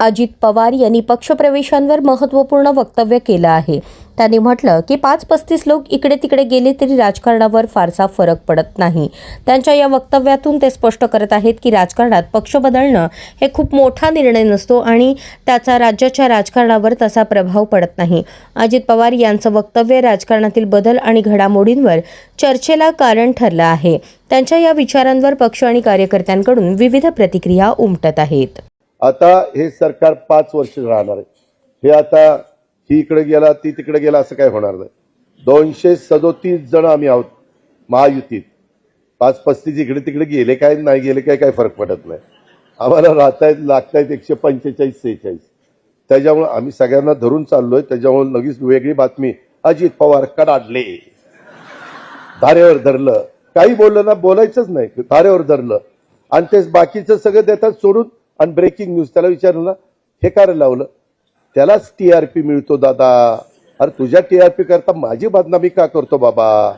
अजित पवार यांनी पक्षप्रवेशांवर महत्त्वपूर्ण वक्तव्य केलं आहे. त्यांनी म्हटलं की पाच पस्तीस लोक इकडे तिकडे गेले तरी राजकारणावर फारसा फरक पडत नाही. त्यांच्या या वक्तव्यातून ते स्पष्ट करत आहेत की राजकारणात पक्ष बदलणं हे खूप मोठा निर्णय नसतो आणि त्याचा राज्याच्या राजकारणावर तसा प्रभाव पडत नाही. अजित पवार यांचं वक्तव्य राजकारणातील बदल आणि घडामोडींवर चर्चेला कारण ठरलं आहे. त्यांच्या या विचारांवर पक्ष आणि कार्यकर्त्यांकडून विविध प्रतिक्रिया उमटत आहेत. आता हे सरकार पाच वर्ष राहणार आहे. हे आता ही इकडे गेला ती तिकडे गेला असं काय होणार नाही. दोनशे सदोतीस जण आम्ही आहोत महायुतीत. पाच पस्तीस इकडे तिकडे गेले काय नाही गेले काय काय फरक पडत नाही. आम्हाला राहतायत लागतायत एकशे पंचेचाळीस सेहेचाळीस. त्याच्यामुळे आम्ही सगळ्यांना धरून चाललोय. त्याच्यामुळे लगेच वेगळी बातमी अजित पवार कडाडले. धारेवर धरलं. काही बोललं ना बोलायचंच नाही. धारेवर धरलं. आणि तेच बाकीचं सगळं देतात सोडून आणि ब्रेकिंग न्यूज त्याला विचारलं ना हे काय लावलं? त्यालाच टीआरपी मिळतो दादा. अरे तुझ्या टीआरपी करता माझी बदनामी का करतो बाबा?